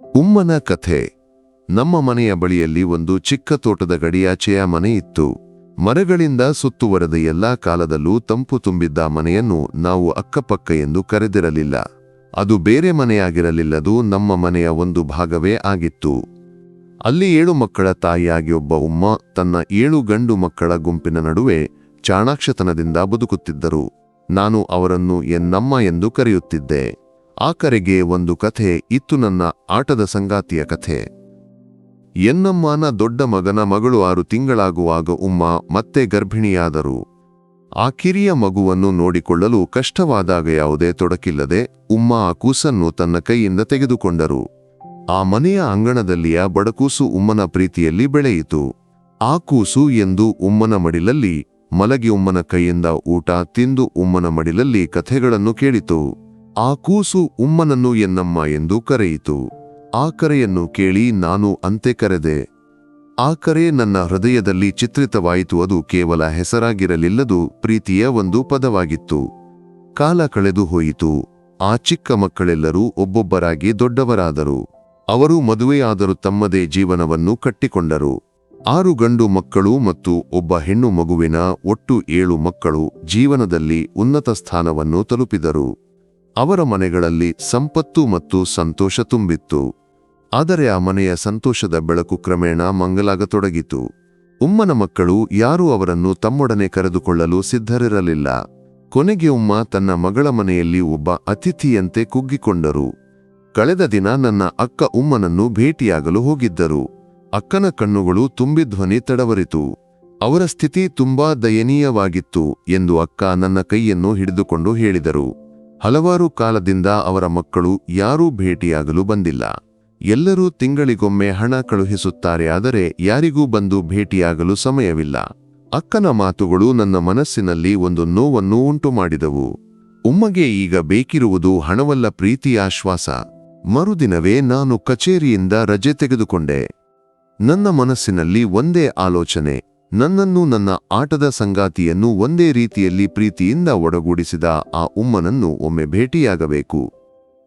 ಉಮ್ಮನ ಕಥೆ. ನಮ್ಮ ಮನೆಯ ಬಳಿಯಲ್ಲಿ ಒಂದು ಚಿಕ್ಕ ತೋಟದ ಗಡಿಯಾಚೆಯ ಮನೆ ಇತ್ತು. ಮರಗಳಿಂದ ಸುತ್ತುವರೆದ ಎಲ್ಲಾ ಕಾಲದಲ್ಲೂ ತಂಪು ತುಂಬಿದ್ದ ಮನೆಯನ್ನು ನಾವು ಅಕ್ಕಪಕ್ಕ ಎಂದು ಕರೆದಿರಲಿಲ್ಲ. ಅದು ಬೇರೆ ಮನೆಯಾಗಿರಲಿಲ್ಲದು ನಮ್ಮ ಮನೆಯ ಒಂದು ಭಾಗವೇ ಆಗಿತ್ತು. ಅಲ್ಲಿ ಏಳು ಮಕ್ಕಳ ತಾಯಿಯಾಗಿ ಒಬ್ಬ ಉಮ್ಮ ತನ್ನ ಏಳು ಗಂಡು ಮಕ್ಕಳ ಗುಂಪಿನ ನಡುವೆ ಚಾಣಾಕ್ಷತನದಿಂದ ಬದುಕುತ್ತಿದ್ದರು. ನಾನು ಅವರನ್ನು ಎನ್ನಮ್ಮ ಎಂದು ಕರೆಯುತ್ತಿದ್ದೆ. ಆ ಕರೆಗೆ ಒಂದು ಕಥೆ ಇತ್ತು ನನ್ನ ಆಟದ ಸಂಗಾತಿಯ ಕಥೆ. ಎನ್ನಮ್ಮನ ದೊಡ್ಡ ಮಗನ ಮಗಳು ಆರು ತಿಂಗಳಾಗುವಾಗ ಉಮ್ಮ ಮತ್ತೆ ಗರ್ಭಿಣಿಯಾದರು. ಆ ಕಿರಿಯ ಮಗುವನ್ನು ನೋಡಿಕೊಳ್ಳಲು ಕಷ್ಟವಾದಾಗ ಯಾವುದೇ ತೊಡಕಿಲ್ಲದೆ ಉಮ್ಮ ಆ ಕೂಸನ್ನು ತನ್ನ ಕೈಯಿಂದ ತೆಗೆದುಕೊಂಡರು. ಆ ಮನೆಯ ಅಂಗಣದಲ್ಲಿಯ ಬಡಕೂಸು ಉಮ್ಮನ ಪ್ರೀತಿಯಲ್ಲಿ ಬೆಳೆಯಿತು. ಆ ಕೂಸು ಎಂದು ಉಮ್ಮನ ಮಡಿಲಲ್ಲಿ ಮಲಗಿ ಉಮ್ಮನ ಕೈಯಿಂದ ಊಟ ತಿಂದು ಉಮ್ಮನ ಮಡಿಲಲ್ಲಿ ಕಥೆಗಳನ್ನು ಕೇಳಿತು. ಆ ಕೂಸು ಉಮ್ಮನನ್ನು ಎನ್ನಮ್ಮ ಎಂದು ಕರೆಯಿತು. ಆ ಕರೆಯನ್ನು ಕೇಳಿ ನಾನು ಅಂತೆ ಕರೆದೆ. ಆ ಕರೆ ನನ್ನ ಹೃದಯದಲ್ಲಿ ಚಿತ್ರಿತವಾಯಿತು. ಅದು ಕೇವಲ ಹೆಸರಾಗಿರಲಿಲ್ಲದು, ಪ್ರೀತಿಯ ಒಂದು ಪದವಾಗಿತ್ತು. ಕಾಲ ಕಳೆದು ಹೋಯಿತು. ಆ ಚಿಕ್ಕ ಮಕ್ಕಳೆಲ್ಲರೂ ಒಬ್ಬೊಬ್ಬರಾಗಿ ದೊಡ್ಡವರಾದರು. ಅವರು ಮದುವೆಯಾದರೂ ತಮ್ಮದೇ ಜೀವನವನ್ನು ಕಟ್ಟಿಕೊಂಡರು. ಆರು ಗಂಡು ಮಕ್ಕಳು ಮತ್ತು ಒಬ್ಬ ಹೆಣ್ಣು ಮಗುವಿನ ಒಟ್ಟು ಏಳು ಮಕ್ಕಳು ಜೀವನದಲ್ಲಿ ಉನ್ನತ ಸ್ಥಾನವನ್ನು ತಲುಪಿದರು. ಅವರ ಮನೆಗಳಲ್ಲಿ ಸಂಪತ್ತು ಮತ್ತು ಸಂತೋಷ ತುಂಬಿತ್ತು. ಆದರೆ ಆ ಮನೆಯ ಸಂತೋಷದ ಬೆಳಕು ಕ್ರಮೇಣ ಮಂಗಲಾಗತೊಡಗಿತು. ಉಮ್ಮನ ಮಕ್ಕಳು ಯಾರೂ ಅವರನ್ನು ತಮ್ಮೊಡನೆ ಕರೆದುಕೊಳ್ಳಲು ಸಿದ್ಧರಿರಲಿಲ್ಲ. ಕೊನೆಗೆ ಉಮ್ಮ ತನ್ನ ಮಗಳ ಮನೆಯಲ್ಲಿ ಒಬ್ಬ ಅತಿಥಿಯಂತೆ ಕುಗ್ಗಿಕೊಂಡರು. ಕಳೆದ ದಿನ ನನ್ನ ಅಕ್ಕ ಉಮ್ಮನನ್ನು ಭೇಟಿಯಾಗಲು ಹೋಗಿದ್ದರು. ಅಕ್ಕನ ಕಣ್ಣುಗಳು ತುಂಬಿ ಧ್ವನಿ ತಡವರಿತು. ಅವರ ಸ್ಥಿತಿ ತುಂಬಾ ದಯನೀಯವಾಗಿತ್ತು ಎಂದು ಅಕ್ಕ ನನ್ನ ಕೈಯನ್ನು ಹಿಡಿದುಕೊಂಡು ಹೇಳಿದರು. ಹಲವಾರು ಕಾಲದಿಂದ ಅವರ ಮಕ್ಕಳು ಯಾರೂ ಭೇಟಿಯಾಗಲು ಬಂದಿಲ್ಲ. ಎಲ್ಲರೂ ತಿಂಗಳಿಗೊಮ್ಮೆ ಹಣ ಕಳುಹಿಸುತ್ತಾರೆ, ಆದರೆ ಯಾರಿಗೂ ಬಂದು ಭೇಟಿಯಾಗಲು ಸಮಯವಿಲ್ಲ. ಅಕ್ಕನ ಮಾತುಗಳು ನನ್ನ ಮನಸ್ಸಿನಲ್ಲಿ ಒಂದು ನೋವನ್ನು ಉಂಟುಮಾಡಿದವು. ಉಮ್ಮಗೆ ಈಗ ಬೇಕಿರುವುದು ಹಣವಲ್ಲ ಪ್ರೀತಿ ಆಶ್ವಾಸ. ಮರುದಿನವೇ ನಾನು ಕಚೇರಿಯಿಂದ ರಜೆ ತೆಗೆದುಕೊಂಡೆ. ನನ್ನ ಮನಸ್ಸಿನಲ್ಲಿ ಒಂದೇ ಆಲೋಚನೆ ನನ್ನನ್ನು ನನ್ನ ಆಟದ ಸಂಗಾತಿಯನ್ನು ಒಂದೇ ರೀತಿಯಲ್ಲಿ ಪ್ರೀತಿಯಿಂದ ಒಡಗೂಡಿಸಿದ ಆ ಉಮ್ಮನನ್ನು ಒಮ್ಮೆ ಭೇಟಿಯಾಗಬೇಕು.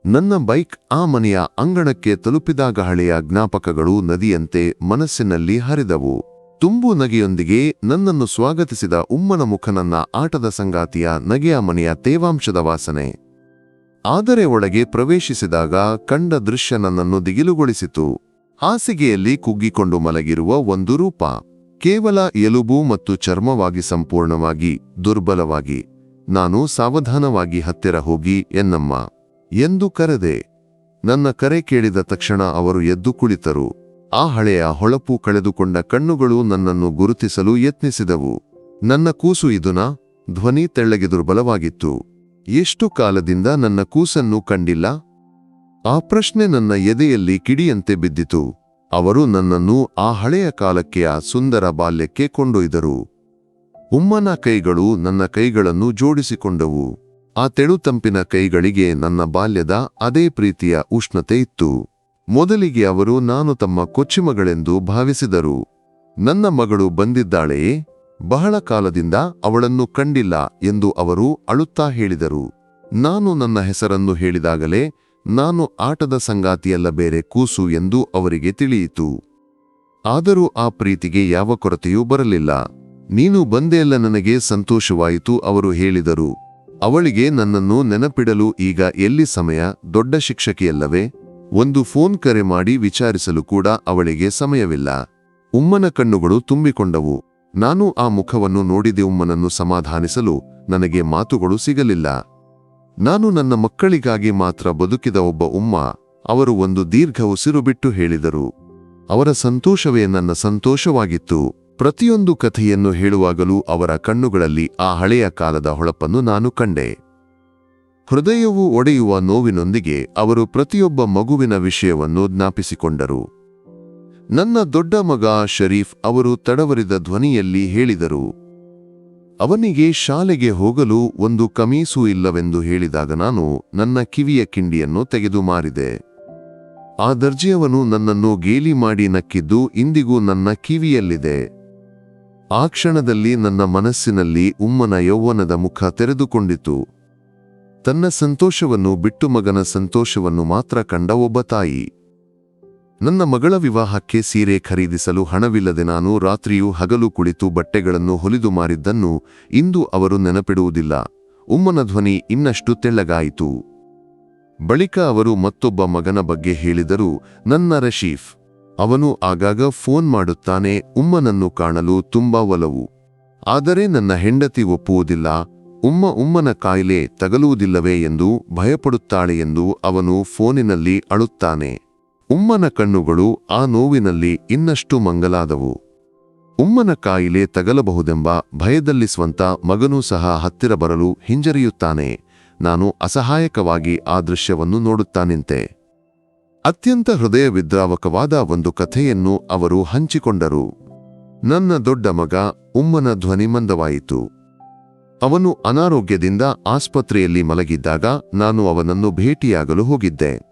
ನನ್ನ ಬೈಕ್ ಆ ಮನೆಯ ಅಂಗಣಕ್ಕೆ ತಲುಪಿದಾಗ ಹಳೆಯ ಜ್ಞಾಪಕಗಳು ನದಿಯಂತೆ ಮನಸ್ಸಿನಲ್ಲಿ ಹರಿದವು. ತುಂಬು ನಗೆಯೊಂದಿಗೆ ನನ್ನನ್ನು ಸ್ವಾಗತಿಸಿದ ಉಮ್ಮನ ಮುಖ ನನ್ನ ಆಟದ ಸಂಗಾತಿಯ ನಗೆಯ ಮನೆಯ ತೇವಾಂಶದ ವಾಸನೆ. ಆದರೆ ಒಳಗೆ ಪ್ರವೇಶಿಸಿದಾಗ ಕಂಡ ದೃಶ್ಯ ನನ್ನನ್ನು ದಿಗಿಲುಗೊಳಿಸಿತು. ಹಾಸಿಗೆಯಲ್ಲಿ ಕುಗ್ಗಿಕೊಂಡು ಮಲಗಿರುವ ಒಂದು ರೂಪ. ಕೇವಲ ಎಲುಬು ಮತ್ತು ಚರ್ಮವಾಗಿ ಸಂಪೂರ್ಣವಾಗಿ, ದುರ್ಬಲವಾಗಿ, ನಾನು ಸಾವಧಾನವಾಗಿ ಹತ್ತಿರ ಹೋಗಿ, ಎನ್ನಮ್ಮ. ಎಂದು ಕರೆದೆ. ನನ್ನ ಕರೆ ಕೇಳಿದ ತಕ್ಷಣ ಅವರು ಎದ್ದು ಕುಳಿತರು. ಆ ಹಳೆಯ ಹೊಳಪು ಕಳೆದುಕೊಂಡ ಕಣ್ಣುಗಳು ನನ್ನನ್ನು ಗುರುತಿಸಲು ಯತ್ನಿಸಿದವು. ನನ್ನ ಕೂಸು ಇದುನಾ? ಧ್ವನಿ ತೆಳ್ಳಗೆ ದುರ್ಬಲವಾಗಿತ್ತು. ಎಷ್ಟು ಕಾಲದಿಂದ ನನ್ನ ಕೂಸನ್ನು ಕಂಡಿಲ್ಲ? ಆ ಪ್ರಶ್ನೆ ನನ್ನ ಎದೆಯಲ್ಲಿ ಕಿಡಿಯಂತೆ ಬಿದ್ದಿತು. ಅವರು ನನ್ನನ್ನು ಆ ಹಳೆಯ ಕಾಲಕ್ಕೆ ಆ ಸುಂದರ ಬಾಲ್ಯಕ್ಕೆ ಕೊಂಡೊಯ್ದರು. ಉಮ್ಮನ ಕೈಗಳು ನನ್ನ ಕೈಗಳನ್ನು ಜೋಡಿಸಿಕೊಂಡವು. ಆ ತೆಳುತಂಪಿನ ಕೈಗಳಿಗೆ ನನ್ನ ಬಾಲ್ಯದ ಅದೇ ಪ್ರೀತಿಯ ಉಷ್ಣತೆ ಇತ್ತು. ಮೊದಲಿಗೆ ಅವರು ನಾನು ತಮ್ಮ ಕೊಚ್ಚಿಮಗಳೆಂದು ಭಾವಿಸಿದರು. ನನ್ನ ಮಗಳು ಬಂದಿದ್ದಾಳೆಯೇ? ಬಹಳ ಕಾಲದಿಂದ ಅವಳನ್ನು ಕಂಡಿಲ್ಲ ಎಂದು ಅವರು ಅಳುತ್ತಾ ಹೇಳಿದರು. ನಾನು ನನ್ನ ಹೆಸರನ್ನು ಹೇಳಿದಾಗಲೇ ನಾನು ಆಟದ ಸಂಗಾತಿಯಲ್ಲ ಬೇರೆ ಕೂಸು ಎಂದು ಅವರಿಗೆ ತಿಳಿಯಿತು. ಆದರೂ ಆ ಪ್ರೀತಿಗೆ ಯಾವ ಕೊರತೆಯೂ ಬರಲಿಲ್ಲ. ನೀನು ಬಂದೆಯಲ್ಲ ನನಗೆ ಸಂತೋಷವಾಯಿತು, ಅವರು ಹೇಳಿದರು. ಅವಳಿಗೆ ನನ್ನನ್ನು ನೆನಪಿಡಲು ಈಗ ಎಲ್ಲಿ ಸಮಯ? ದೊಡ್ಡ ಶಿಕ್ಷಕಿಯಲ್ಲವೇ? ಒಂದು ಫೋನ್ ಕರೆ ಮಾಡಿ ವಿಚಾರಿಸಲು ಕೂಡ ಅವಳಿಗೆ ಸಮಯವಿಲ್ಲ. ಉಮ್ಮನ ಕಣ್ಣುಗಳು ತುಂಬಿಕೊಂಡವು. ನಾನು ಆ ಮುಖವನ್ನು ನೋಡಿದೆ, ಉಮ್ಮನನ್ನು ಸಮಾಧಾನಿಸಲು ನನಗೆ ಮಾತುಗಳು ಸಿಗಲಿಲ್ಲ. ನಾನು ನನ್ನ ಮಕ್ಕಳಿಗಾಗಿ ಮಾತ್ರ ಬದುಕಿದ ಒಬ್ಬ ಉಮ್ಮ, ಅವರು ಒಂದು ದೀರ್ಘ ಉಸಿರು ಬಿಟ್ಟು ಹೇಳಿದರು. ಅವರ ಸಂತೋಷವೇ ನನ್ನ ಸಂತೋಷವಾಗಿತ್ತು. ಪ್ರತಿಯೊಂದು ಕಥೆಯನ್ನು ಹೇಳುವಾಗಲೂ ಅವರ ಕಣ್ಣುಗಳಲ್ಲಿ ಆ ಹಳೆಯ ಕಾಲದ ಹೊಳಪನ್ನು ನಾನು ಕಂಡೆ. ಹೃದಯವು ಒಡೆಯುವ ನೋವಿನೊಂದಿಗೆ ಅವರು ಪ್ರತಿಯೊಬ್ಬ ಮಗುವಿನ ವಿಷಯವನ್ನು ಜ್ಞಾಪಿಸಿಕೊಂಡರು. ನನ್ನ ದೊಡ್ಡ ಮಗ ಶರೀಫ್ ಅವರು ತಡವರಿದ ಧ್ವನಿಯಲ್ಲಿ ಹೇಳಿದರು. ಅವನಿಗೆ ಶಾಲೆಗೆ ಹೋಗಲು ಒಂದು ಕಮೀಸು ಇಲ್ಲವೆಂದು ಹೇಳಿದಾಗ ನಾನು ನನ್ನ ಕಿವಿಯ ಕಿಂಡಿಯನ್ನು ತೆಗೆದು ಮಾರಿದೆ. ಆ ದರ್ಜೆಯವನು ನನ್ನನ್ನು ಗೇಲಿ ಮಾಡಿ ನಕ್ಕಿದ್ದು ಇಂದಿಗೂ ನನ್ನ ಕಿವಿಯಲ್ಲಿದೆ. ಆ ಕ್ಷಣದಲ್ಲಿ ನನ್ನ ಮನಸ್ಸಿನಲ್ಲಿ ಉಮ್ಮನ ಯೌವನದ ಮುಖ ತೆರೆದುಕೊಂಡಿತು. ತನ್ನ ಸಂತೋಷವನ್ನು ಬಿಟ್ಟು ಮಗನ ಸಂತೋಷವನ್ನು ಮಾತ್ರ ಕಂಡ ಒಬ್ಬ ತಾಯಿ. ನನ್ನ ಮಗಳ ವಿವಾಹಕ್ಕೆ ಸೀರೆ ಖರೀದಿಸಲು ಹಣವಿಲ್ಲದೆ ನಾನು ರಾತ್ರಿಯೂ ಹಗಲು ಕುಳಿತು ಬಟ್ಟೆಗಳನ್ನು ಹೊಲಿದು ಮಾರಿದ್ದನ್ನು ಇಂದು ಅವರು ನೆನಪಿಡುವುದಿಲ್ಲ. ಉಮ್ಮನ ಧ್ವನಿ ಇನ್ನಷ್ಟು ತೆಳ್ಳಗಾಯಿತು. ಬಳಿಕ ಅವರು ಮತ್ತೊಬ್ಬ ಮಗನ ಬಗ್ಗೆ ಹೇಳಿದರು, ನನ್ನ ರಶೀಫ್. ಅವನು ಆಗಾಗ ಫೋನ್ ಮಾಡುತ್ತಾನೆ, ಉಮ್ಮನನ್ನು ಕಾಣಲು ತುಂಬಾ ಒಲವು. ಆದರೆ ನನ್ನ ಹೆಂಡತಿ ಒಪ್ಪುವುದಿಲ್ಲ. ಉಮ್ಮ ಉಮ್ಮನ ಕಾಯಿಲೆ ತಗಲುವುದಿಲ್ಲವೇ ಎಂದು ಭಯಪಡುತ್ತಾಳೆ ಎಂದು ಅವನು ಫೋನಿನಲ್ಲಿ ಅಳುತ್ತಾನೆ. ಉಮ್ಮನ ಕಣ್ಣುಗಳು ಆ ನೋವಿನಲ್ಲಿ ಇನ್ನಷ್ಟು ಮಂಗಲಾದವು. ಉಮ್ಮನ ಕಾಯಿಲೆ ತಗಲಬಹುದೆಂಬ ಭಯದಲ್ಲಿ ಸ್ವಂತ ಮಗನೂ ಸಹ ಹತ್ತಿರ ಬರಲು ಹಿಂಜರಿಯುತ್ತಾನೆ. ನಾನು ಅಸಹಾಯಕವಾಗಿ ಆ ದೃಶ್ಯವನ್ನು ನೋಡುತ್ತಾ ನಿಂತೆ ಅತ್ಯಂತ ಹೃದಯ ವಿದ್ರಾವಕವಾದ ಒಂದು ಕಥೆಯನ್ನು ಅವರು ಹಂಚಿಕೊಂಡರು. ನನ್ನ ದೊಡ್ಡ ಮಗ ಉಮ್ಮನ ಧ್ವನಿ ಮಂದವಾಯಿತು. ಅವನು ಅನಾರೋಗ್ಯದಿಂದ ಆಸ್ಪತ್ರೆಯಲ್ಲಿ ಮಲಗಿದ್ದಾಗ ನಾನು ಅವನನ್ನು ಭೇಟಿಯಾಗಲು ಹೋಗಿದ್ದೆ.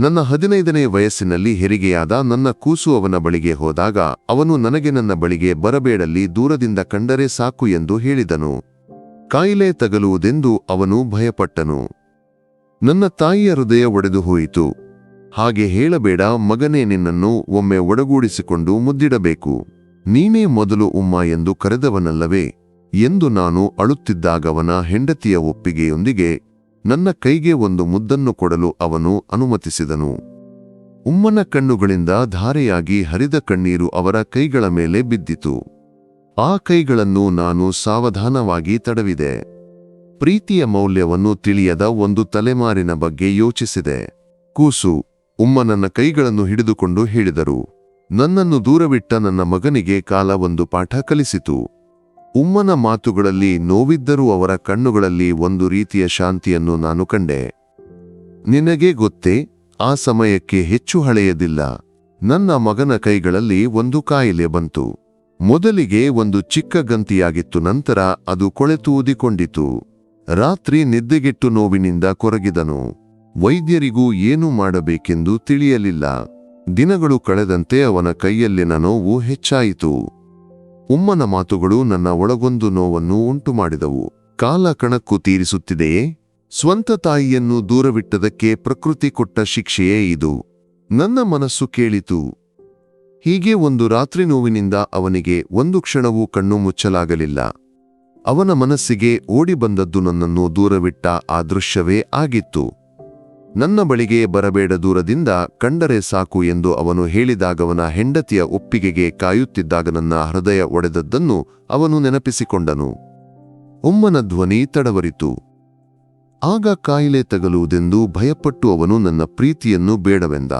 ನನ್ನ ಹದಿನೈದನೇ ವಯಸ್ಸಿನಲ್ಲಿ ಹೆರಿಗೆಯಾದ ನನ್ನ ಕೂಸು ಅವನ ಬಳಿಗೆ ಹೋದಾಗ ಅವನು ನನಗೆ ನನ್ನ ಬಳಿಗೆ ಬರಬೇಡಲ್ಲಿ ದೂರದಿಂದ ಕಂಡರೆ ಸಾಕು ಎಂದು ಹೇಳಿದನು. ಕಾಯಿಲೆ ತಗಲುವುದೆಂದು ಅವನು ಭಯಪಟ್ಟನು. ನನ್ನ ತಾಯಿಯ ಹೃದಯ ಒಡೆದು ಹೋಯಿತು. ಹಾಗೆ ಹೇಳಬೇಡ, ಮಗನೇ ನಿನ್ನನ್ನು ಒಮ್ಮೆ ಒಡಗೂಡಿಸಿಕೊಂಡು ಮುದ್ದಿಡಬೇಕು. ನೀನೇ ಮೊದಲು ಉಮ್ಮ ಎಂದು ಕರೆದವನಲ್ಲವೇ? ಎಂದು ನಾನು ಅಳುತ್ತಿದ್ದಾಗವನ ಹೆಂಡತಿಯ ಒಪ್ಪಿಗೆಯೊಂದಿಗೆ ನನ್ನ ಕೈಗೆ ಒಂದು ಮುದ್ದನ್ನು ಕೊಡಲು ಅವನು ಅನುಮತಿಸಿದನು. ಉಮ್ಮನ ಕಣ್ಣುಗಳಿಂದ ಧಾರೆಯಾಗಿ ಹರಿದ ಕಣ್ಣೀರು ಅವರ ಕೈಗಳ ಮೇಲೆ ಬಿದ್ದಿತು. ಆ ಕೈಗಳನ್ನು ನಾನು ಸಾವಧಾನವಾಗಿ ತಡವಿದೆ. ಪ್ರೀತಿಯ ಮೌಲ್ಯವನ್ನು ತಿಳಿಯದ ಒಂದು ತಲೆಮಾರಿನ ಬಗ್ಗೆ ಯೋಚಿಸಿದೆ. ಕೂಸು, ಉಮ್ಮ ನನ್ನ ಕೈಗಳನ್ನು ಹಿಡಿದುಕೊಂಡು ಹೇಳಿದರು. ನನ್ನನ್ನು ದೂರವಿಟ್ಟ ನನ್ನ ಮಗನಿಗೆ ಕಾಲ ಒಂದು ಪಾಠ ಕಲಿಸಿತು. ಉಮ್ಮನ ಮಾತುಗಳಲ್ಲಿ ನೋವಿದ್ದರೂ ಅವರ ಕಣ್ಣುಗಳಲ್ಲಿ ಒಂದು ರೀತಿಯ ಶಾಂತಿಯನ್ನು ನಾನು ಕಂಡೆ. ನಿನಗೆ ಗೊತ್ತೇ, ಆ ಸಮಯಕ್ಕೆ ಹೆಚ್ಚು ಹಳೆಯದಿಲ್ಲ. ನನ್ನ ಮಗನ ಕೈಗಳಲ್ಲಿ ಒಂದು ಕಾಯಿಲೆ ಬಂತು. ಮೊದಲಿಗೆ ಒಂದು ಚಿಕ್ಕ ಗಂತಿಯಾಗಿತ್ತು, ನಂತರ ಅದು ಕೊಳೆತು ಊದಿಕೊಂಡಿತು ರಾತ್ರಿ ನಿದ್ದೆಗೆಟ್ಟು ನೋವಿನಿಂದ ಕೊರಗಿದನು. ವೈದ್ಯರಿಗೂ ಏನು ಮಾಡಬೇಕೆಂದು ತಿಳಿಯಲಿಲ್ಲ. ದಿನಗಳು ಕಳೆದಂತೆ ಅವನ ಕೈಯಲ್ಲಿನ ನೋವು ಹೆಚ್ಚಾಯಿತು. ಉಮ್ಮನ ಮಾತುಗಳು ನನ್ನ ಒಳಗೊಂದು ನೋವನ್ನು ಉಂಟುಮಾಡಿದವು. ಕಾಲ ಕಣಕ್ಕು ತೀರಿಸುತ್ತಿದೆಯೇ? ಸ್ವಂತ ತಾಯಿಯನ್ನು ದೂರವಿಟ್ಟದಕ್ಕೆ ಪ್ರಕೃತಿ ಕೊಟ್ಟ ಶಿಕ್ಷೆಯೇ ಇದು. ನನ್ನ ಮನಸ್ಸು ಕೇಳಿತು. ಹೀಗೆ ಒಂದು ರಾತ್ರಿ ನೋವಿನಿಂದ ಅವನಿಗೆ ಒಂದು ಕ್ಷಣವೂ ಕಣ್ಣು ಮುಚ್ಚಲಾಗಲಿಲ್ಲ. ಅವನ ಮನಸ್ಸಿಗೆ ಓಡಿ ಬಂದದ್ದು ನನ್ನನ್ನು ದೂರವಿಟ್ಟ ಆ ದೃಶ್ಯವೇ ಆಗಿತ್ತು. ನನ್ನ ಬಳಿಗೆ ಬರಬೇಡ ದೂರದಿಂದ ಕಂಡರೆ ಸಾಕು ಎಂದು ಅವನು ಹೇಳಿದಾಗವನ ಹೆಂಡತಿಯ ಒಪ್ಪಿಗೆಗೆ ಕಾಯುತ್ತಿದ್ದಾಗ ನನ್ನ ಹೃದಯ ಒಡೆದದ್ದನ್ನು ಅವನು ನೆನಪಿಸಿಕೊಂಡನು. ಉಮ್ಮನ ಧ್ವನಿ ತಡವರಿತು. ಆಗ ಕಾಯಿಲೆ ತಗಲುವುದೆಂದು ಭಯಪಟ್ಟು ಅವನು ನನ್ನ ಪ್ರೀತಿಯನ್ನು ಬೇಡವೆಂದ.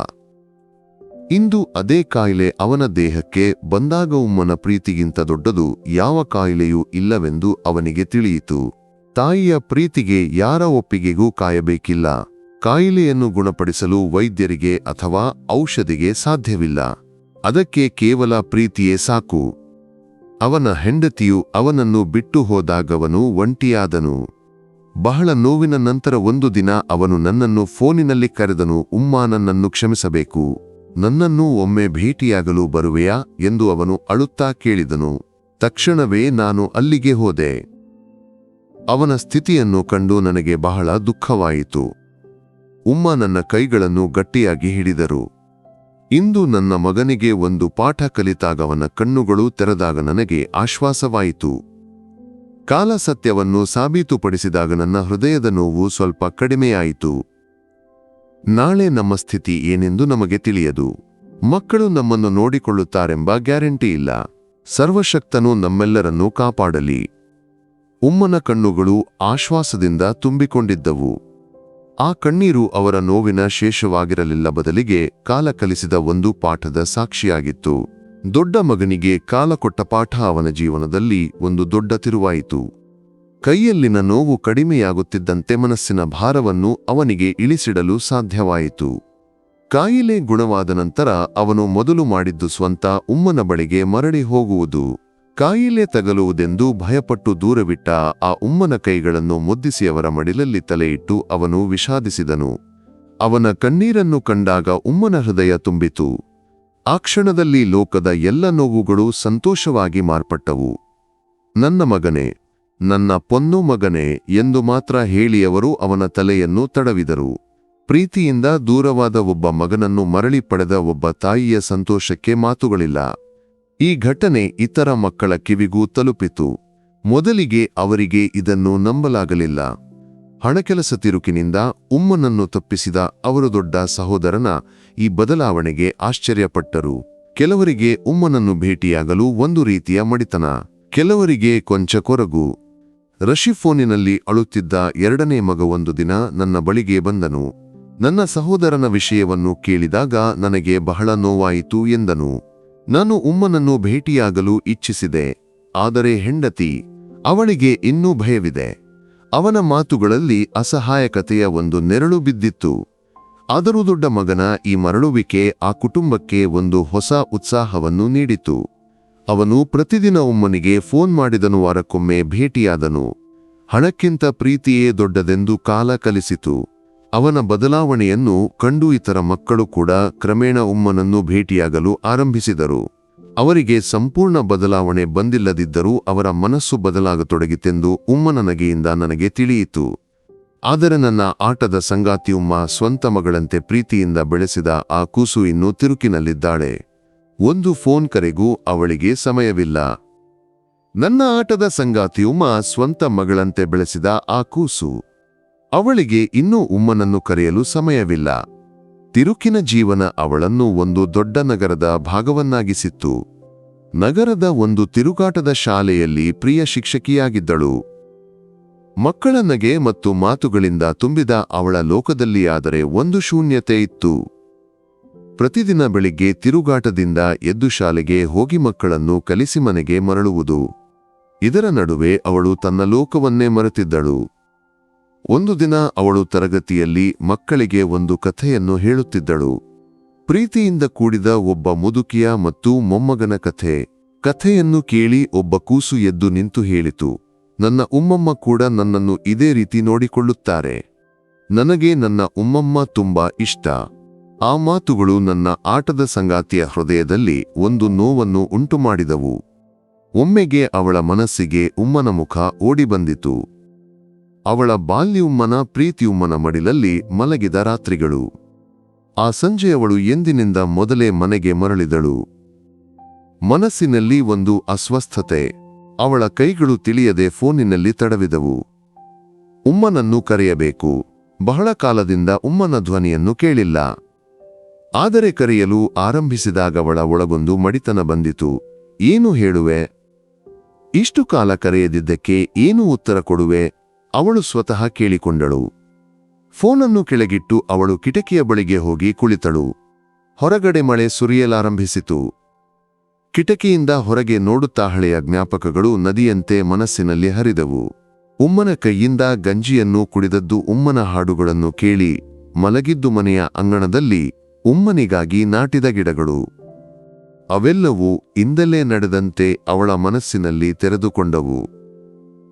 ಇಂದು ಅದೇ ಕಾಯಿಲೆ ಅವನ ದೇಹಕ್ಕೆ ಬಂದಾಗ ಉಮ್ಮನ ಪ್ರೀತಿಗಿಂತ ದೊಡ್ಡದು ಯಾವ ಕಾಯಿಲೆಯೂ ಇಲ್ಲವೆಂದು ಅವನಿಗೆ ತಿಳಿಯಿತು. ತಾಯಿಯ ಪ್ರೀತಿಗೆ ಯಾರ ಒಪ್ಪಿಗೆಗೂ ಕಾಯಬೇಕಿಲ್ಲ. ಕಾಯಿಲೆಯನ್ನು ಗುಣಪಡಿಸಲು ವೈದ್ಯರಿಗೆ ಅಥವಾ ಔಷಧಿಗೆ ಸಾಧ್ಯವಿಲ್ಲ. ಅದಕ್ಕೆ ಕೇವಲ ಪ್ರೀತಿಯೇ ಸಾಕು. ಅವನ ಹೆಂಡತಿಯು ಅವನನ್ನು ಬಿಟ್ಟು ಹೋದಾಗವನು ಒಂಟಿಯಾದನು. ಬಹಳ ನೋವಿನ ನಂತರ ಒಂದು ದಿನ ಅವನು ನನ್ನನ್ನು ಫೋನಿನಲ್ಲಿ ಕರೆದನು, ಉಮ್ಮಾ, ನನ್ನನ್ನು ಕ್ಷಮಿಸಬೇಕು. ನನ್ನನ್ನು ಒಮ್ಮೆ ಭೇಟಿಯಾಗಲು ಬರುವೆಯಾ? ಎಂದು ಅವನು ಅಳುತ್ತಾ ಕೇಳಿದನು. ತಕ್ಷಣವೇ ನಾನು ಅಲ್ಲಿಗೆ ಹೋದೆ. ಅವನ ಸ್ಥಿತಿಯನ್ನು ಕಂಡು ನನಗೆ ಬಹಳ ದುಃಖವಾಯಿತು. ಉಮ್ಮ ನನ್ನ ಕೈಗಳನ್ನು ಗಟ್ಟಿಯಾಗಿ ಹಿಡಿದರು. ಇಂದು ನನ್ನ ಮಗನಿಗೆ ಒಂದು ಪಾಠ ಕಲಿತಾಗವನ ಕಣ್ಣುಗಳು ತೆರೆದಾಗ ನನಗೆ ಆಶ್ವಾಸವಾಯಿತು. ಕಾಲ ಸತ್ಯವನ್ನು ಸಾಬೀತುಪಡಿಸಿದಾಗ ನನ್ನ ಹೃದಯದ ನೋವು ಸ್ವಲ್ಪ ಕಡಿಮೆಯಾಯಿತು. ನಾಳೆ ನಮ್ಮ ಸ್ಥಿತಿ ಏನೆಂದು ನಮಗೆ ತಿಳಿಯದು. ಮಕ್ಕಳು ನಮ್ಮನ್ನು ನೋಡಿಕೊಳ್ಳುತ್ತಾರೆಂಬ ಗ್ಯಾರಂಟಿ ಇಲ್ಲ. ಸರ್ವಶಕ್ತನು ನಮ್ಮೆಲ್ಲರನ್ನೂ ಕಾಪಾಡಲಿ. ಉಮ್ಮನ ಕಣ್ಣುಗಳು ಆಶ್ವಾಸದಿಂದ ತುಂಬಿಕೊಂಡಿದ್ದವು. ಆ ಕಣ್ಣೀರು ಅವರ ನೋವಿನ ಶೇಷವಾಗಿರಲಿಲ್ಲ ಬದಲಿಗೆ ಕಾಲ ಕಲಿಸಿದ ಒಂದು ಪಾಠದ ಸಾಕ್ಷಿಯಾಗಿತ್ತು. ದೊಡ್ಡ ಮಗನಿಗೆ ಕಾಲ ಕೊಟ್ಟ ಪಾಠ ಅವನ ಜೀವನದಲ್ಲಿ ಒಂದು ದೊಡ್ಡ ತಿರುವಾಯಿತು. ಕೈಯಲ್ಲಿನ ನೋವು ಕಡಿಮೆಯಾಗುತ್ತಿದ್ದಂತೆ ಮನಸ್ಸಿನ ಭಾರವನ್ನು ಅವನಿಗೆ ಇಳಿಸಿಡಲು ಸಾಧ್ಯವಾಯಿತು. ಕಾಯಿಲೆ ಗುಣವಾದ ನಂತರ ಅವನು ಮೊದಲು ಮಾಡಿದ್ದು ಸ್ವಂತ ಉಮ್ಮನ ಬಳಿಗೆ ಮರಳಿ ಹೋಗುವುದು. ಕಾಯಿಲೆ ತಗಲುವುದೆಂದು ಭಯಪಟ್ಟು ದೂರವಿಟ್ಟ ಆ ಉಮ್ಮನ ಕೈಗಳನ್ನು ಮುದ್ದಿಸಿ ಅವರ ಮಡಿಲಲ್ಲಿ ತಲೆಯಿಟ್ಟು ಅವನು ವಿಷಾದಿಸಿದನು. ಅವನ ಕಣ್ಣೀರನ್ನು ಕಂಡಾಗ ಉಮ್ಮನ ಹೃದಯ ತುಂಬಿತು. ಆ ಕ್ಷಣದಲ್ಲಿ ಲೋಕದ ಎಲ್ಲ ನೋವುಗಳು ಸಂತೋಷವಾಗಿ ಮಾರ್ಪಟ್ಟವು. ನನ್ನ ಮಗನೇ, ನನ್ನ ಪೊನ್ನು ಮಗನೇ ಎಂದು ಮಾತ್ರ ಹೇಳಿಯವರು ಅವನ ತಲೆಯನ್ನು ತಡವಿದರು. ಪ್ರೀತಿಯಿಂದ ದೂರವಾದ ಒಬ್ಬ ಮಗನನ್ನು ಮರಳಿ ಪಡೆದ ಒಬ್ಬ ತಾಯಿಯ ಸಂತೋಷಕ್ಕೆ ಮಾತುಗಳಿಲ್ಲ. ಈ ಘಟನೆ ಇತರ ಮಕ್ಕಳ ಕಿವಿಗೂ ತಲುಪಿತು. ಮೊದಲಿಗೆ ಅವರಿಗೆ ಇದನ್ನು ನಂಬಲಾಗಲಿಲ್ಲ. ಹಣಕೆಲಸ ತಿರುಕಿನಿಂದ ಉಮ್ಮನನ್ನು ತಪ್ಪಿಸಿದ ಅವರು ದೊಡ್ಡ ಸಹೋದರನ ಈ ಬದಲಾವಣೆಗೆ ಆಶ್ಚರ್ಯಪಟ್ಟರು. ಕೆಲವರಿಗೆ ಉಮ್ಮನನ್ನು ಭೇಟಿಯಾಗಲು ಒಂದು ರೀತಿಯ ಮಡಿತನ. ಕೆಲವರಿಗೆ ಕೊಂಚ ಕೊರಗು. ರಶಿಫೋನಿನಲ್ಲಿ ಅಳುತ್ತಿದ್ದ ಎರಡನೇ ಮಗ ಒಂದು ದಿನ ನನ್ನ ಬಳಿಗೆ ಬಂದನು. ನನ್ನ ಸಹೋದರನ ವಿಷಯವನ್ನು ಕೇಳಿದಾಗ ನನಗೆ ಬಹಳ ನೋವಾಯಿತು ಎಂದನು. ನಾನು ಉಮ್ಮನನ್ನು ಭೇಟಿಯಾಗಲು ಇಚ್ಛಿಸಿದೆ, ಆದರೆ ಹೆಂಡತಿ ಅವಳಿಗೆ ಇನ್ನೂ ಭಯವಿದೆ. ಅವನ ಮಾತುಗಳಲ್ಲಿ ಅಸಹಾಯಕತೆಯ ಒಂದು ನೆರಳು ಬಿದ್ದಿತ್ತು. ಆದರೂ ದೊಡ್ಡ ಮಗನ ಈ ಮರಳುವಿಕೆ ಆ ಕುಟುಂಬಕ್ಕೆ ಒಂದು ಹೊಸ ಉತ್ಸಾಹವನ್ನು ನೀಡಿತು. ಅವನು ಪ್ರತಿದಿನ ಉಮ್ಮನಿಗೆ ಫೋನ್ ಮಾಡಿದನು, ವಾರಕ್ಕೊಮ್ಮೆ ಭೇಟಿಯಾದನು. ಹಣಕ್ಕಿಂತ ಪ್ರೀತಿಯೇ ದೊಡ್ಡದೆಂದು ಕಾಲ ಕಲಿಸಿತು. ಅವನ ಬದಲಾವಣೆಯನ್ನು ಕಂಡು ಇತರ ಮಕ್ಕಳು ಕೂಡ ಕ್ರಮೇಣ ಉಮ್ಮನನ್ನು ಭೇಟಿಯಾಗಲು ಆರಂಭಿಸಿದರು. ಅವರಿಗೆ ಸಂಪೂರ್ಣ ಬದಲಾವಣೆ ಬಂದಿಲ್ಲದಿದ್ದರೂ ಅವರ ಮನಸ್ಸು ಬದಲಾಗತೊಡಗಿತೆಂದು ಉಮ್ಮನ ನಗೆಯಿಂದ ನನಗೆ ತಿಳಿಯಿತು. ಆದರೆ ನನ್ನ ಆಟದ ಸಂಗಾತಿಯುಮ್ಮ ಸ್ವಂತ ಮಗಳಂತೆ ಪ್ರೀತಿಯಿಂದ ಬೆಳೆಸಿದ ಆ ಕೂಸು ಇನ್ನೂ ತಿರುಕಿನಲ್ಲಿದ್ದಾಳೆ. ಒಂದು ಫೋನ್ ಕರೆಗೂ ಅವಳಿಗೆ ಸಮಯವಿಲ್ಲ. ನನ್ನ ಆಟದ ಸಂಗಾತಿಯುಮ್ಮ ಸ್ವಂತ ಮಗಳಂತೆ ಬೆಳೆಸಿದ ಆ ಕೂಸು. ಅವಳಿಗೆ ಇನ್ನೂ ಉಮ್ಮನನ್ನು ಕರೆಯಲು ಸಮಯವಿಲ್ಲ. ತಿರುಕಿನ ಜೀವನ ಅವಳನ್ನು ಒಂದು ದೊಡ್ಡ ನಗರದ ಭಾಗವನ್ನಾಗಿಸಿತ್ತು. ನಗರದ ಒಂದು ತಿರುಗಾಟದ ಶಾಲೆಯಲ್ಲಿ ಪ್ರಿಯ ಶಿಕ್ಷಕಿಯಾಗಿದ್ದಳು. ಮಕ್ಕಳ ನಗೆ ಮತ್ತು ಮಾತುಗಳಿಂದ ತುಂಬಿದ ಅವಳ ಲೋಕದಲ್ಲಿ ಆದರೆ ಒಂದು ಶೂನ್ಯತೆ ಇತ್ತು. ಪ್ರತಿದಿನ ಬೆಳಿಗ್ಗೆ ತಿರುಗಾಟದಿಂದ ಎದ್ದು ಶಾಲೆಗೆ ಹೋಗಿ ಮಕ್ಕಳನ್ನು ಕಲಿಸಿ ಮನೆಗೆ ಮರಳುವುದು. ಇದರ ನಡುವೆ ಅವಳು ತನ್ನ ಲೋಕವನ್ನೇ ಮರೆತಿದ್ದಳು. ಒಂದು ದಿನ ಅವಳು ತರಗತಿಯಲ್ಲಿ ಮಕ್ಕಳಿಗೆ ಒಂದು ಕಥೆಯನ್ನು ಹೇಳುತ್ತಿದ್ದಳು. ಪ್ರೀತಿಯಿಂದ ಕೂಡಿದ ಒಬ್ಬ ಮುದುಕಿಯ ಮತ್ತು ಮೊಮ್ಮಗನ ಕಥೆ. ಕಥೆಯನ್ನು ಕೇಳಿ ಒಬ್ಬ ಕೂಸು ಎದ್ದು ನಿಂತು ಹೇಳಿತು. ನನ್ನ ಉಮ್ಮಮ್ಮ ಕೂಡ ನನ್ನನ್ನು ಇದೇ ರೀತಿ ನೋಡಿಕೊಳ್ಳುತ್ತಾರೆ. ನನಗೆ ನನ್ನ ಉಮ್ಮಮ್ಮ ತುಂಬಾ ಇಷ್ಟ. ಆ ಮಾತುಗಳು ನನ್ನ ಆಟದ ಸಂಗಾತಿಯ ಹೃದಯದಲ್ಲಿ ಒಂದು ನೋವನ್ನು ಉಂಟುಮಾಡಿದವು. ಒಮ್ಮೆಗೆ ಅವಳ ಮನಸ್ಸಿಗೆ ಉಮ್ಮನ ಮುಖ ಓಡಿಬಂದಿತು. ಅವಳ ಬಾಲ್ಯುಮ್ಮನ ಪ್ರೀತಿಯುಮ್ಮನ ಮಡಿಲಲ್ಲಿ ಮಲಗಿದ ರಾತ್ರಿಗಳು. ಆ ಸಂಜೆಯವಳು ಎಂದಿನಿಂದ ಮೊದಲೇ ಮನೆಗೆ ಮರಳಿದಳು. ಮನಸ್ಸಿನಲ್ಲಿ ಒಂದು ಅಸ್ವಸ್ಥತೆ. ಅವಳ ಕೈಗಳು ತಿಳಿಯದೆ ಫೋನಿನಲ್ಲಿ ತಡವಿದವು. ಉಮ್ಮನನ್ನು ಕರೆಯಬೇಕು. ಬಹಳ ಕಾಲದಿಂದ ಉಮ್ಮನ ಧ್ವನಿಯನ್ನು ಕೇಳಿಲ್ಲ. ಆದರೆ ಕರೆಯಲು ಆರಂಭಿಸಿದಾಗ ಅವಳ ಒಳಗೊಂದು ಮಡಿತನ ಬಂದಿತು. ಏನು ಹೇಳುವೆ? ಇಷ್ಟು ಕಾಲ ಕರೆಯದಿದ್ದಕ್ಕೆ ಏನು ಉತ್ತರ ಕೊಡುವೆ? ಅವಳು ಸ್ವತಃ ಕೇಳಿಕೊಂಡಳು. ಫೋನನ್ನು ಕೆಳಗಿಟ್ಟು ಅವಳು ಕಿಟಕಿಯ ಬಳಿಗೆ ಹೋಗಿ ಕುಳಿತಳು. ಹೊರಗಡೆ ಮಳೆ ಸುರಿಯಲಾರಂಭಿಸಿತು. ಕಿಟಕಿಯಿಂದ ಹೊರಗೆ ನೋಡುತ್ತಾ ಹಳೆಯ ಜ್ಞಾಪಕಗಳು ನದಿಯಂತೆ ಮನಸ್ಸಿನಲ್ಲಿ ಹರಿದವು. ಉಮ್ಮನ ಕೈಯಿಂದ ಗಂಜಿಯನ್ನು ಕುಡಿದದ್ದು ಉಮ್ಮನ ಹಾಡುಗಳನ್ನು ಕೇಳಿ ಮಲಗಿದ್ದು ಮನೆಯ ಅಂಗಣದಲ್ಲಿ ಉಮ್ಮನಿಗಾಗಿ ನಾಟಿದ ಗಿಡಗಳು. ಅವೆಲ್ಲವೂ ಇಂದಲೇ ನಡೆದಂತೆ ಅವಳ ಮನಸ್ಸಿನಲ್ಲಿ ತೆರೆದುಕೊಂಡವು.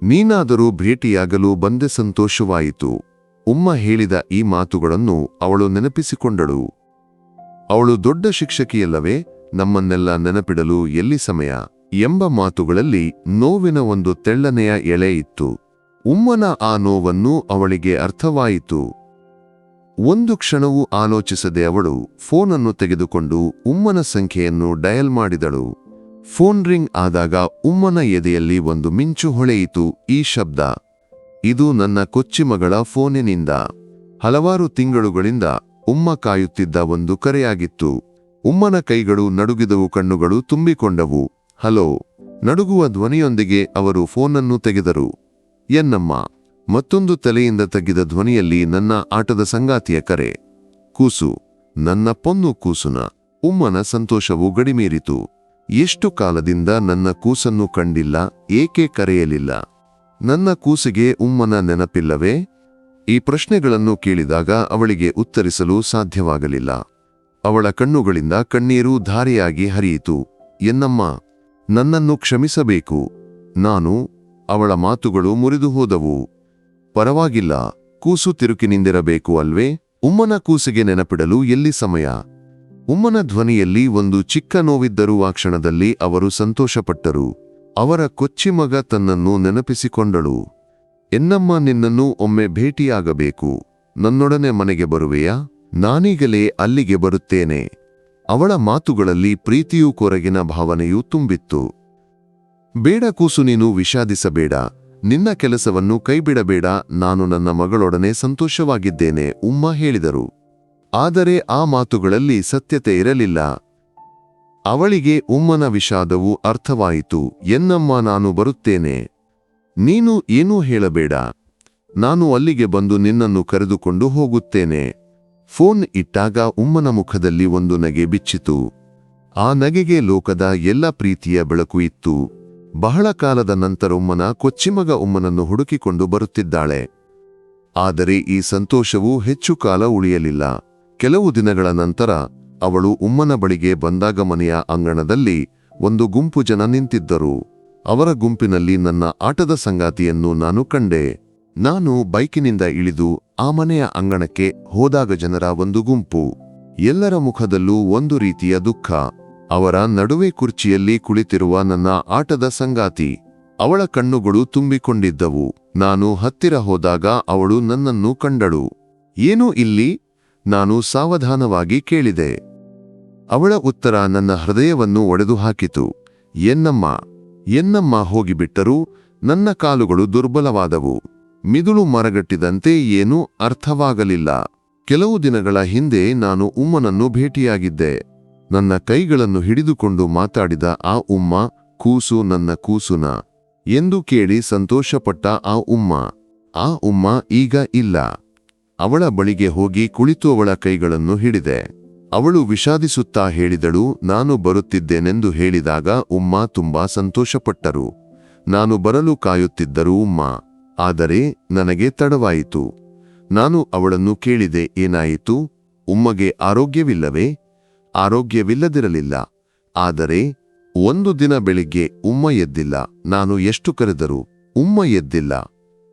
ನೀನಾದರೂ ಭೇಟಿಯಾಗಲು ಬಂದೆ ಸಂತೋಷವಾಯಿತು. ಉಮ್ಮ ಹೇಳಿದ ಈ ಮಾತುಗಳನ್ನು ಅವಳು ನೆನಪಿಸಿಕೊಂಡಳು. ಅವಳು ದೊಡ್ಡ ಶಿಕ್ಷಕಿಯಲ್ಲವೇ, ನಮ್ಮನ್ನೆಲ್ಲ ನೆನಪಿಡಲು ಎಲ್ಲಿ ಸಮಯ? ಎಂಬ ಮಾತುಗಳಲ್ಲಿ ನೋವಿನ ಒಂದು ತೆಳ್ಳನೆಯ ಎಳೆ ಇತ್ತು. ಉಮ್ಮನ ಆ ನೋವನ್ನು ಅವಳಿಗೆ ಅರ್ಥವಾಯಿತು. ಒಂದು ಕ್ಷಣವೂ ಆಲೋಚಿಸದೆ ಅವಳು ಫೋನನ್ನು ತೆಗೆದುಕೊಂಡು ಉಮ್ಮನ ಸಂಖ್ಯೆಯನ್ನು ಡಯಲ್ ಮಾಡಿದಳು. ಫೋನ್ ರಿಂಗ್ ಆದಾಗ ಉಮ್ಮನ ಎದೆಯಲ್ಲಿ ಒಂದು ಮಿಂಚು ಹೊಳೆಯಿತು ಈ ಶಬ್ದ. ಇದು ನನ್ನ ಕೊಚ್ಚಿಮಗಳ ಫೋನಿನಿಂದ. ಹಲವಾರು ತಿಂಗಳುಗಳಿಂದ ಉಮ್ಮ ಕಾಯುತ್ತಿದ್ದ ಒಂದು ಕರೆಯಾಗಿತ್ತು. ಉಮ್ಮನ ಕೈಗಳು ನಡುಗಿದವು, ಕಣ್ಣುಗಳು ತುಂಬಿಕೊಂಡವು. ಹಲೋ, ನಡುಗುವ ಧ್ವನಿಯೊಂದಿಗೆ ಅವರು ಫೋನನ್ನು ತೆಗೆದರು. ಎನ್ನಮ್ಮ, ಮತ್ತೊಂದು ತಲೆಯಿಂದ ತಗ್ಗಿದ ಧ್ವನಿಯಲ್ಲಿ ನನ್ನ ಆಟದ ಸಂಗಾತಿಯ ಕರೆ. ಕೂಸು, ನನ್ನ ಪೊನ್ನು ಕೂಸುನ. ಉಮ್ಮನ ಸಂತೋಷವು ಗಡಿಮೀರಿತು. ಎಷ್ಟು ಕಾಲದಿಂದ ನನ್ನ ಕೂಸನ್ನು ಕಂಡಿಲ್ಲ, ಏಕೆ ಕರೆಯಲಿಲ್ಲ? ನನ್ನ ಕೂಸಿಗೆ ಉಮ್ಮನ ನೆನಪಿಲ್ಲವೇ? ಈ ಪ್ರಶ್ನೆಗಳನ್ನು ಕೇಳಿದಾಗ ಅವಳಿಗೆ ಉತ್ತರಿಸಲು ಸಾಧ್ಯವಾಗಲಿಲ್ಲ. ಅವಳ ಕಣ್ಣುಗಳಿಂದ ಕಣ್ಣೀರು ಧಾರೆಯಾಗಿ ಹರಿಯಿತು. ಎನ್ನಮ್ಮ, ನನ್ನನ್ನು ಕ್ಷಮಿಸಬೇಕು. ನಾನು, ಅವಳ ಮಾತುಗಳು ಮುರಿದು ಹೋದವು. ಪರವಾಗಿಲ್ಲ, ಕೂಸು ತಿರುಕಿನಿಂದಿರಬೇಕು ಅಲ್ವೇ? ಉಮ್ಮನ ಕೂಸಿಗೆ ನೆನಪಿಡಲು ಎಲ್ಲಿ ಸಮಯ? ಉಮ್ಮನ ಧ್ವನಿಯಲ್ಲಿ ಒಂದು ಚಿಕ್ಕ ನೋವಿದ್ದರೂ ಆ ಕ್ಷಣದಲ್ಲಿ ಅವರು ಸಂತೋಷಪಟ್ಟರು. ಅವರ ಕೊಚ್ಚಿ ಮಗ ತನ್ನನ್ನು ನೆನಪಿಸಿಕೊಂಡಳು. ಎನ್ನಮ್ಮ, ನಿನ್ನನ್ನು ಒಮ್ಮೆ ಭೇಟಿಯಾಗಬೇಕು. ನನ್ನೊಡನೆ ಮನೆಗೆ ಬರುವೆಯಾ? ನಾನೀಗಲೇ ಅಲ್ಲಿಗೆ ಬರುತ್ತೇನೆ. ಅವಳ ಮಾತುಗಳಲ್ಲಿ ಪ್ರೀತಿಯೂ ಕೊರಗಿನ ಭಾವನೆಯೂ ತುಂಬಿತ್ತು. ಬೇಡ ಕೂಸು, ನೀನು ವಿಷಾದಿಸಬೇಡ. ನಿನ್ನ ಕೆಲಸವನ್ನು ಕೈಬಿಡಬೇಡ. ನಾನು ನನ್ನ ಮಗಳೊಡನೆ ಸಂತೋಷವಾಗಿದ್ದೇನೆ, ಉಮ್ಮ ಹೇಳಿದರು. ಆದರೆ ಆ ಮಾತುಗಳಲ್ಲಿ ಸತ್ಯತೆ ಇರಲಿಲ್ಲ. ಅವಳಿಗೆ, ಉಮ್ಮನ ವಿಷಾದವು ಅರ್ಥವಾಯಿತು, ಎನ್ನಮ್ಮ ನಾನು ಬರುತ್ತೇನೆ. ನೀನು ಏನೂ ಹೇಳಬೇಡ. ನಾನು ಅಲ್ಲಿಗೆ ಬಂದು ನಿನ್ನನ್ನು ಕರೆದುಕೊಂಡು ಹೋಗುತ್ತೇನೆ. ಫೋನ್ ಇಟ್ಟಾಗ ಉಮ್ಮನ ಮುಖದಲ್ಲಿ ಒಂದು ನಗೆ ಬಿಚ್ಚಿತು. ಆ ನಗೆಗೆ ಲೋಕದ ಎಲ್ಲ ಪ್ರೀತಿಯ ಬೆಳಕು ಇತ್ತು. ಬಹಳ ಕಾಲದ ನಂತರ ಉಮ್ಮನ ಕೊಚ್ಚಿಮಗ ಉಮ್ಮನನ್ನು ಹುಡುಕಿಕೊಂಡು ಬರುತ್ತಿದ್ದಾಳೆ. ಆದರೆ ಈ ಸಂತೋಷವು ಹೆಚ್ಚು ಕಾಲ ಉಳಿಯಲಿಲ್ಲ. ಕೆಲವು ದಿನಗಳ ನಂತರ ಅವಳು ಉಮ್ಮನ ಬಳಿಗೆ ಬಂದಾಗ ಮನೆಯ ಅಂಗಣದಲ್ಲಿ ಒಂದು ಗುಂಪು ಜನ ನಿಂತಿದ್ದರು. ಅವರ ಗುಂಪಿನಲ್ಲಿ ನನ್ನ ಆಟದ ಸಂಗಾತಿಯನ್ನು ನಾನು ಕಂಡೆ. ನಾನು ಬೈಕಿನಿಂದ ಇಳಿದು ಆ ಮನೆಯ ಅಂಗಣಕ್ಕೆ ಹೋದಾಗ ಜನರ ಒಂದು ಗುಂಪು. ಎಲ್ಲರ ಮುಖದಲ್ಲೂ ಒಂದು ರೀತಿಯ ದುಃಖ. ಅವರ ನಡುವೆ ಕುರ್ಚಿಯಲ್ಲಿ ಕುಳಿತಿರುವ ನನ್ನ ಆಟದ ಸಂಗಾತಿ. ಅವಳ ಕಣ್ಣುಗಳು ತುಂಬಿಕೊಂಡಿದ್ದವು. ನಾನು ಹತ್ತಿರ ಹೋದಾಗ ಅವಳು ನನ್ನನ್ನು ಕಂಡಳು. ಏನು ಇಲ್ಲಿ? ನಾನು ಸಾವಧಾನವಾಗಿ ಕೇಳಿದೆ. ಅವಳ ಉತ್ತರ ನನ್ನ ಹೃದಯವನ್ನು ಒಡೆದು ಹಾಕಿತು ಎನ್ನಮ್ಮ ಎನ್ನಮ್ಮ ಹೋಗಿಬಿಟ್ಟರೂ ನನ್ನ ಕಾಲುಗಳು ದುರ್ಬಲವಾದವು. ಮಿದುಳು ಮರಗಟ್ಟಿದಂತೆ ಏನೂ ಅರ್ಥವಾಗಲಿಲ್ಲ. ಕೆಲವು ದಿನಗಳ ಹಿಂದೆ ನಾನು ಉಮ್ಮನನ್ನು ಭೇಟಿಯಾಗಿದ್ದೆ. ನನ್ನ ಕೈಗಳನ್ನು ಹಿಡಿದುಕೊಂಡು ಮಾತಾಡಿದ ಆ ಉಮ್ಮ, ಕೂಸು ನನ್ನ ಕೂಸುನ? ಎಂದು ಕೇಳಿ ಸಂತೋಷಪಟ್ಟ ಆ ಉಮ್ಮ. ಆ ಉಮ್ಮ ಈಗ ಇಲ್ಲ. ಅವಳ ಬಳಿಗೆ ಹೋಗಿ ಕುಳಿತು ಅವಳ ಕೈಗಳನ್ನು ಹಿಡಿದೆ. ಅವಳು ವಿಷಾದಿಸುತ್ತಾ ಹೇಳಿದಳು, ನಾನು ಬರುತ್ತಿದ್ದೇನೆಂದು ಹೇಳಿದಾಗ ಉಮ್ಮ ತುಂಬಾ ಸಂತೋಷಪಟ್ಟರು. ನಾನು ಬರಲು ಕಾಯುತ್ತಿದ್ದರು ಉಮ್ಮ. ಆದರೆ ನನಗೆ ತಡವಾಯಿತು. ನಾನು ಅವಳನ್ನು ಕೇಳಿದೆ, ಏನಾಯಿತು? ಉಮ್ಮಗೆ ಆರೋಗ್ಯವಿಲ್ಲವೇ? ಆರೋಗ್ಯವಿಲ್ಲದಿರಲಿಲ್ಲ. ಆದರೆ ಒಂದು ದಿನ ಬೆಳಿಗ್ಗೆ ಉಮ್ಮ ಎದ್ದಿಲ್ಲ. ನಾನು ಎಷ್ಟು ಕರೆದರು ಉಮ್ಮ ಎದ್ದಿಲ್ಲ.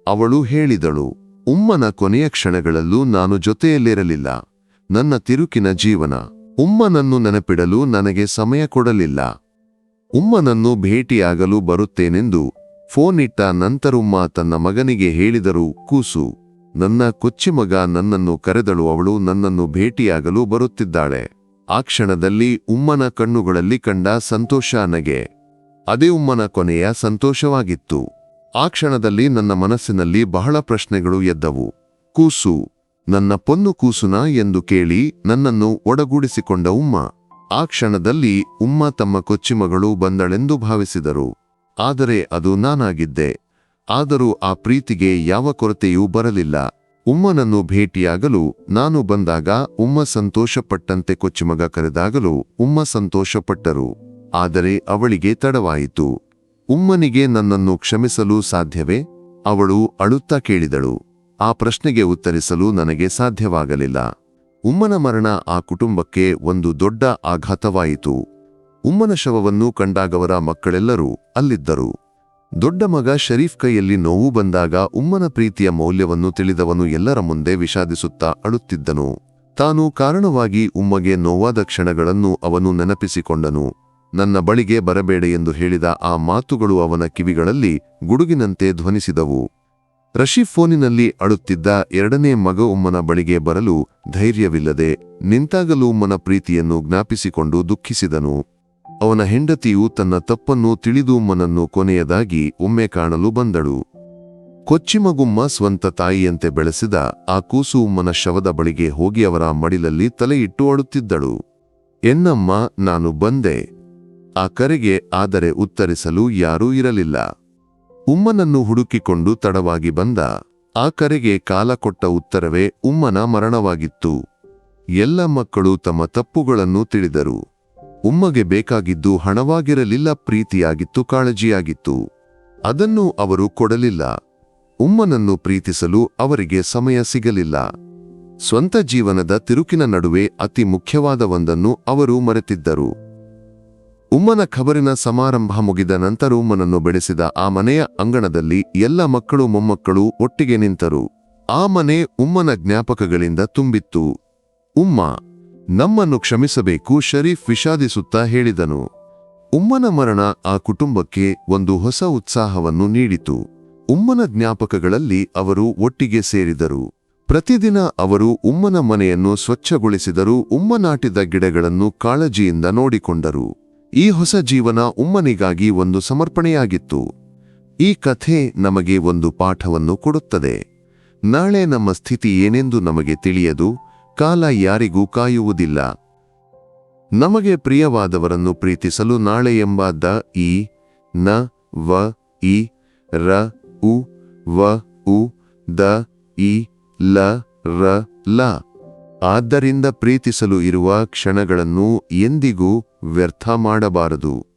ಅವಳು ಹೇಳಿದಳು ಉಮ್ಮನ ಕೊನೆಯ ಕ್ಷಣಗಳಲ್ಲೂ ನಾನು ಜೊತೆಯಲ್ಲಿರಲಿಲ್ಲ. ನನ್ನ ತಿರುಕಿನ ಜೀವನ. ಉಮ್ಮನನ್ನು ನೆನಪಿಡಲು ನನಗೆ ಸಮಯ ಕೊಡಲಿಲ್ಲ. ಉಮ್ಮನನ್ನು ಭೇಟಿಯಾಗಲು ಬರುತ್ತೇನೆಂದು ಫೋನ್ ಇಟ್ಟ ನಂತರುಮ್ಮ ತನ್ನ ಮಗನಿಗೆ ಹೇಳಿದರು, ಕೂಸು, ನನ್ನ ಕೊಚ್ಚಿಮಗ ನನ್ನನ್ನು ಕರೆದಳು, ಅವಳು ನನ್ನನ್ನು ಭೇಟಿಯಾಗಲು ಬರುತ್ತಿದ್ದಾಳೆ. ಆ ಕ್ಷಣದಲ್ಲಿ ಉಮ್ಮನ ಕಣ್ಣುಗಳಲ್ಲಿ ಕಂಡ ಸಂತೋಷ ನಗೆ. ಅದೇ ಉಮ್ಮನ ಕೊನೆಯ ಸಂತೋಷವಾಗಿತ್ತು. ಆ ಕ್ಷಣದಲ್ಲಿ ನನ್ನ ಮನಸ್ಸಿನಲ್ಲಿ ಬಹಳ ಪ್ರಶ್ನೆಗಳು ಎದ್ದವು. ಕೂಸು, ನನ್ನ ಪೊನ್ನು ಕೂಸುನ ಎಂದು ಕೇಳಿ ನನ್ನನ್ನು ಒಡಗೂಡಿಸಿಕೊಂಡ ಉಮ್ಮ ಆ ಕ್ಷಣದಲ್ಲಿ ಉಮ್ಮ ತಮ್ಮ ಕೊಚ್ಚಿಮಗಳು ಬಂದಳೆಂದು ಭಾವಿಸಿದರು. ಆದರೆ ಅದು ನಾನಾಗಿದ್ದೆ. ಆದರೂ ಆ ಪ್ರೀತಿಗೆ ಯಾವ ಕೊರತೆಯೂ ಬರಲಿಲ್ಲ. ಉಮ್ಮನನ್ನು ಭೇಟಿಯಾಗಲು ನಾನು ಬಂದಾಗ ಉಮ್ಮ ಸಂತೋಷಪಟ್ಟಂತೆ ಕೊಚ್ಚಿಮಗ ಕರೆದಾಗಲೂ ಉಮ್ಮ ಸಂತೋಷಪಟ್ಟರು. ಆದರೆ ಅವಳಿಗೆ ತಡವಾಯಿತು. ಉಮ್ಮನಿಗೆ ನನ್ನನ್ನು ಕ್ಷಮಿಸಲು ಸಾಧ್ಯವೇ? ಅವಳು ಅಳುತ್ತಾ ಕೇಳಿದಳು. ಆ ಪ್ರಶ್ನೆಗೆ ಉತ್ತರಿಸಲು ನನಗೆ ಸಾಧ್ಯವಾಗಲಿಲ್ಲ. ಉಮ್ಮನ ಮರಣ ಆ ಕುಟುಂಬಕ್ಕೆ ಒಂದು ದೊಡ್ಡ ಆಘಾತವಾಯಿತು. ಉಮ್ಮನ ಶವವನ್ನು ಕಂಡಾಗವರ ಮಕ್ಕಳೆಲ್ಲರೂ ಅಲ್ಲಿದ್ದರು. ದೊಡ್ಡ ಮಗ ಶರೀಫ್ ಕೈಯಲ್ಲಿ ನೋವು ಬಂದಾಗ ಉಮ್ಮನ ಪ್ರೀತಿಯ ಮೌಲ್ಯವನ್ನು ತಿಳಿದವನು ಎಲ್ಲರ ಮುಂದೆ ವಿಷಾದಿಸುತ್ತಾ ಅಳುತ್ತಿದ್ದನು. ತಾನು ಕಾರಣವಾಗಿ ಉಮ್ಮಗೆ ನೋವಾದ ಕ್ಷಣಗಳನ್ನು ಅವನು ನೆನಪಿಸಿಕೊಂಡನು. ನನ್ನ ಬಳಿಗೆ ಬರಬೇಡ ಎಂದು ಹೇಳಿದ ಆ ಮಾತುಗಳು ಅವನ ಕಿವಿಗಳಲ್ಲಿ ಗುಡುಗಿನಂತೆ ಧ್ವನಿಸಿದವು. ರಶಿ ಫೋನಿನಲ್ಲಿ ಅಳುತ್ತಿದ್ದ ಎರಡನೇ ಮಗ ಉಮ್ಮನ ಬಳಿಗೆ ಬರಲು ಧೈರ್ಯವಿಲ್ಲದೆ ನಿಂತಾಗಲೂ ಉಮ್ಮನ ಪ್ರೀತಿಯನ್ನು ಜ್ಞಾಪಿಸಿಕೊಂಡು ದುಃಖಿಸಿದನು. ಅವನ ಹೆಂಡತಿಯು ತನ್ನ ತಪ್ಪನ್ನು ತಿಳಿದು ಉಮ್ಮನನ್ನು ಕೊನೆಯದಾಗಿ ಒಮ್ಮೆ ಕಾಣಲು ಬಂದಳು. ಕೊಚ್ಚಿಮಗುಮ್ಮ ಸ್ವಂತ ತಾಯಿಯಂತೆ ಬೆಳೆಸಿದ ಆ ಕೂಸು ಉಮ್ಮನ ಶವದ ಬಳಿಗೆ ಹೋಗಿ ಅವರ ಮಡಿಲಲ್ಲಿ ತಲೆಯಿಟ್ಟು ಅಳುತ್ತಿದ್ದಳು. ಎನ್ನಮ್ಮ, ನಾನು ಬಂದೆ. ಆ ಕರೆಗೆ ಆದರೆ ಉತ್ತರಿಸಲು ಯಾರೂ ಇರಲಿಲ್ಲ. ಉಮ್ಮನನ್ನು ಹುಡುಕಿಕೊಂಡು ತಡವಾಗಿ ಬಂದ. ಆ ಕರೆಗೆ ಕಾಲ ಕೊಟ್ಟ ಉತ್ತರವೇ ಉಮ್ಮನ ಮರಣವಾಗಿತ್ತು. ಎಲ್ಲ ಮಕ್ಕಳು ತಮ್ಮ ತಪ್ಪುಗಳನ್ನು ತಿಳಿದರು. ಉಮ್ಮಗೆ ಬೇಕಾಗಿದ್ದು ಹಣವಾಗಿರಲಿಲ್ಲ, ಪ್ರೀತಿಯಾಗಿತ್ತು, ಕಾಳಜಿಯಾಗಿತ್ತು. ಅದನ್ನು ಅವರು ಕೊಡಲಿಲ್ಲ. ಉಮ್ಮನನ್ನು ಪ್ರೀತಿಸಲು ಅವರಿಗೆ ಸಮಯ ಸಿಗಲಿಲ್ಲ. ಸ್ವಂತ ಜೀವನದ ತಿರುಕಿನ ನಡುವೆ ಅತಿ ಮುಖ್ಯವಾದ ಒಂದನ್ನು ಅವರು ಮರೆತಿದ್ದರು. ಉಮ್ಮನ ಖಬರಿನ ಸಮಾರಂಭ ಮುಗಿದ ನಂತರ ಉಮ್ಮನನ್ನು ಬೆಳೆಸಿದ ಆ ಮನೆಯ ಅಂಗಣದಲ್ಲಿ ಎಲ್ಲ ಮಕ್ಕಳು ಮೊಮ್ಮಕ್ಕಳು ಒಟ್ಟಿಗೆ ನಿಂತರು. ಆ ಮನೆ ಉಮ್ಮನ ಜ್ಞಾಪಕಗಳಿಂದ ತುಂಬಿತ್ತು. ಉಮ್ಮ, ನಮ್ಮನ್ನು ಕ್ಷಮಿಸಬೇಕು, ಶರೀಫ್ ವಿಷಾದಿಸುತ್ತಾ ಹೇಳಿದನು. ಉಮ್ಮನ ಮರಣ ಆ ಕುಟುಂಬಕ್ಕೆ ಒಂದು ಹೊಸ ಉತ್ಸಾಹವನ್ನು ನೀಡಿತು. ಉಮ್ಮನ ಜ್ಞಾಪಕಗಳಲ್ಲಿ ಅವರು ಒಟ್ಟಿಗೆ ಸೇರಿದರು. ಪ್ರತಿದಿನ ಅವರು ಉಮ್ಮನ ಮನೆಯನ್ನು ಸ್ವಚ್ಛಗೊಳಿಸಿದರು. ಉಮ್ಮನಾಟಿದ ಗಿಡಗಳನ್ನು ಕಾಳಜಿಯಿಂದ ನೋಡಿಕೊಂಡರು. ಈ ಹೊಸ ಜೀವನ ಉಮ್ಮನಿಗಾಗಿ ಒಂದು ಸಮರ್ಪಣೆಯಾಗಿತ್ತು. ಈ ಕಥೆ ನಮಗೆ ಒಂದು ಪಾಠವನ್ನು ಕೊಡುತ್ತದೆ. ನಾಳೆ ನಮ್ಮ ಸ್ಥಿತಿ ಏನೆಂದು ನಮಗೆ ತಿಳಿಯದು, ಕಾಲ ಯಾರಿಗೂ ಕಾಯುವುದಿಲ್ಲ. ನಮಗೆ ಪ್ರಿಯವಾದವರನ್ನು ಪ್ರೀತಿಸಲು ನಾಳೆ ಎಂಬ ದ ಇ ನ, ವ ಇ ರ, ಉ, ವ, ಉ, ದ ಇ ಲ, ರ, ಲ. ಆದ್ದರಿಂದ ಪ್ರೀತಿಸಲು ಇರುವ ಕ್ಷಣಗಳನ್ನು ಎಂದಿಗೂ ವ್ಯರ್ಥ ಮಾಡಬಾರದು.